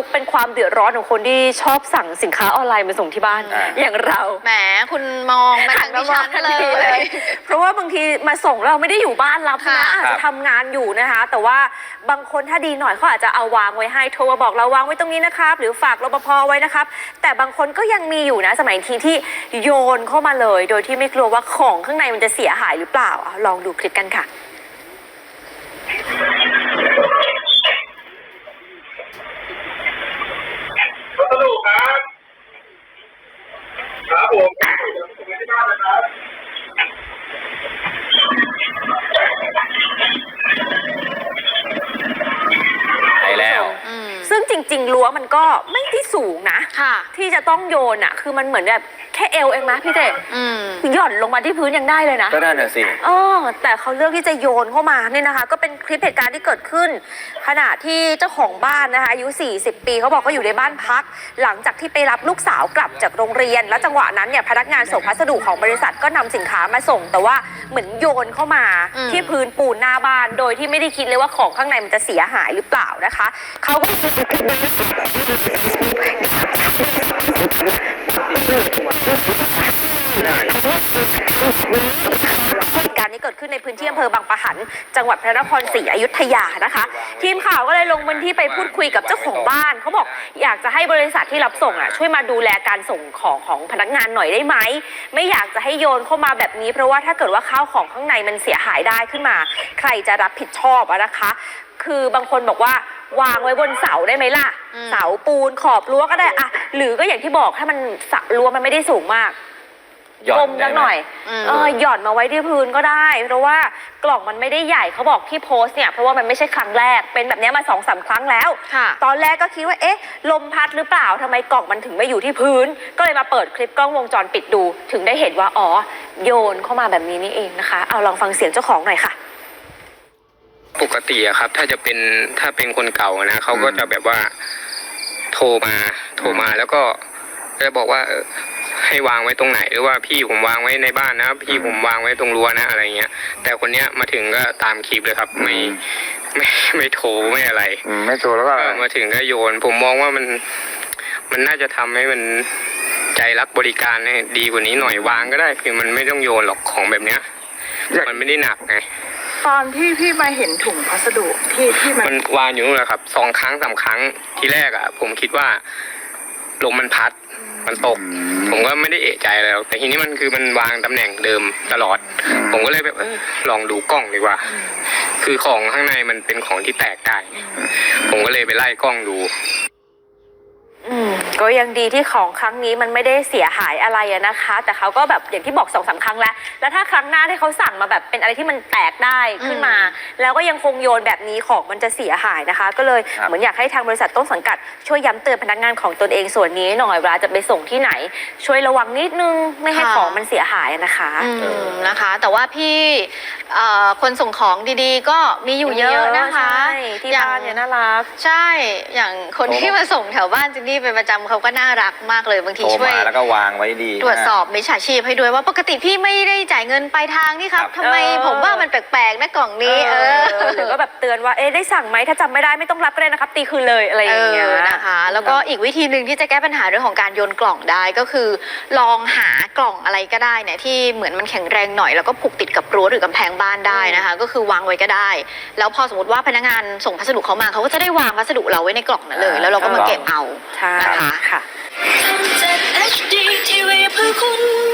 ทุกข์เป็นความเดือดร้อนของคนที่ชอบสั่งสินค้าออนไลน์มาส่งที่บ้านอ่า อย่างเรา แหมคุณมองมาทางดิฉันเลย เพราะว่าบางทีมาส่งเราไม่ได้อยู่บ้านรับนะค่ะอาจจะทำงานอยู่นะคะ แต่ว่าบางคนถ้าดีหน่อยเขาอาจจะเอาวางไว้ให้โทรมาบอกเราวางไว้ตรงนี้นะครับ หรือฝากรปภไว้นะครับ แต่บางคนก็ยังมีอยู่นะ สมัยทีที่โยนเข้ามาเลย โดยที่ไม่กลัวว่าของข้างในมันจะเสียหายหรือเปล่าอะลองดูคลิปกันค่ะพัสดุครับ ครับผมส่งไปที่บ้านนะครับ ไปแล้ว อืม ซึ่งจ ริงๆรั้วมันก็ไม่ได้สูงนะ ค่ะ ที่จะต้องโยนอะคือมันเหมือนแบบแค่เอวเองมะพี่เต้อืม หย่อนลงมาที่พื้นยังได้เลยนะ ก็นั่นน่ะสิ เออแต่เขาเลือกที่จะโยนเข้ามาเนี่ยนะคะ ก็เป็นคลิปเหตุการณ์ที่เกิดขึ้น ขณะที่เจ้าของบ้านนะคะอายุ 40 ปีเขาบอกเขาอยู่ในบ้านพัก หลังจากที่ไปรับลูกสาวกลับจากโรงเรียน แล้วจังหวะนั้นเนี่ยพนักงานส่งพัสดุของบริษัทก็นำสินค้ามาส่ง แต่ว่าเหมือนโยนเข้ามาอืม ที่พื้นปูนหน้าบ้าน โดยที่ไม่ได้คิดเลยว่าของข้างในมันจะเสียหายหรือเปล่านะคะเขาก็ เหตุการณ์นี้เกิดขึ้นในพื้นที่อำเภอบางปะหัน จังหวัดพระนครศรีอยุธยานะคะ ทีมข่าวก็เลยลงพื้นที่ไปพูดคุยกับเจ้าของบ้านเขาบอกอยากจะให้บริษัทที่รับส่งอะช่วยมาดูแลการส่งของของพนักงานหน่อยได้ไหมไม่อยากจะให้โยนเข้ามาแบบนี้เพราะว่าถ้าเกิดว่าข้าวของข้างในมันเสียหายได้ขึ้นมา ใครจะรับผิดชอบอะนะคะ คือบางคนบอกว่าวางไว้บนเสาได้ไหมล่ะอืมเสาปูนขอบรั้วก็ได้อะหรือก็อย่างที่บอกถ้ามันสะรั้วมันไม่ได้สูงมาก หย่อนกลมได้สักไหม หน่อยอืม เออหย่อนมาไว้ที่พื้นก็ได้ เพราะว่ากล่องมันไม่ได้ใหญ่เขาบอกที่โพสต์เนี่ยเพราะว่ามันไม่ใช่ครั้งแรกเป็นแบบเนี้ยมาสองสามครั้งแล้ว ค่ะ ตอนแรกก็คิดว่าเอ๊ะ ลมพัดหรือเปล่าทำไมกล่องมันถึงไม่อยู่ที่พื้น ก็เลยมาเปิดคลิปกล้องวงจรปิดดู ถึงได้เห็นว่าอ๋อโยนเข้ามาแบบนี้นี่เองนะคะ เอาลองฟังเสียงเจ้าของหน่อยค่ะ ปกติอะครับ ถ้าจะเป็นถ้าเป็นคนเก่านะเขาก็จะแบบว่า โทรมา โทรมาแล้วก็จะบอกว่าเออ ให้วางไว้ตรงไหน หรือว่าพี่ผมวางไว้ในบ้านนะพี่ผมวางไว้ตรงรั้วนะอะไรเงี้ย แต่คนเนี้ยมาถึงก็ตามคลิปเลยครับ ไม่ไม่ไม่โทรไม่อะไรอืมไม่โทรแล้วก็ เออมาถึงก็โยน ผมมองว่ามัน มันน่าจะทำให้มันใจรักบริการให้ดีกว่านี้หน่อยวางก็ได้ คือมันไม่ต้องโยนหรอกของแบบเนี้ยมันไม่ได้หนักไง ตอนที่พี่มาเห็นถุงพัสดุที่ที่มันมันวางอยู่นู่นแหละครับสองครั้งสามครั้งทีแรกอะ ผมคิดว่าลมมันพัด มันตก ผมก็ไม่ได้เอะใจอะไรหรอกแต่ทีนี้มันคือมันวางตำแหน่งเดิมตลอด ผมก็เลยแบบเออลองดูกล้องดีกว่า คือของข้างในมันเป็นของที่แตกได้ ผมก็เลยไปไล่กล้องดูอืม ก็ยังดีที่ของครั้งนี้มันไม่ได้เสียหายอะไรอะนะคะ แต่เขาก็แบบอย่างที่บอกสองสามครั้งแล้ว แล้วถ้าครั้งหน้าที่เขาสั่งมาแบบเป็นอะไรที่มันแตกได้ขึ้นมา แล้วก็ยังคงโยนแบบนี้ของมันจะเสียหายนะคะ ก็เลยครับ เหมือนอยากให้ทางบริษัทต้นสังกัดช่วยย้ำเตือนพนักงานของตนเองส่วนนี้หน่อยเวลาจะไปส่งที่ไหน ช่วยระวังนิดนึงไม่ให้ค่ะ ของมันเสียหายอะนะคะ อืมนะคะ แต่ว่าพี่เอ่อคนส่งของดีๆ ก็มีอยู่เยอะนะคะใช่ที่บ้านเนี่ยน่ารัก ใช่อย่างคนที่มาส่งแถวบ้านจินนี่เป็นประจำเขาก็น่ารักมากเลยบางทีโทรช่วย มาแล้วก็วางไว้ดีตรวจสอบมิจฉาชีพให้ด้วยว่าปกติพี่ไม่ได้จ่ายเงินปลายทางนี่ครับครับทำไมเออ ผมว่ามันแปลกๆนะกล่องนี้ เออหรือก็แบบเตือนว่า เอ๊ะได้สั่งไหมถ้าจำไม่ได้ไม่ต้องรับก็ได้นะครับ ตีคืนเลยอะไรอย่างเงี้ยเออนะคะ แล้วก็อีกวิธีหนึ่งที่จะแก้ปัญหาเรื่องของการโยนกล่องได้ก็คือ ลองหากล่องอะไรก็ได้เนี่ยที่เหมือนมันแข็งแรงหน่อยแล้วก็ผูกติดกับรั้วหรือกำแพงบ้านได้นะคะ ก็คือวางไว้ก็ได้ แล้วพอสมมติว่าพนักงานส่งพัสดุเขามาเขาก็จะได้วางพัสดุเราไว้ในกล่องนั้นเลย แล้วเราก็มาเก็บเอาใช่ นะคะค่ะ HD TV เพื่อคุณ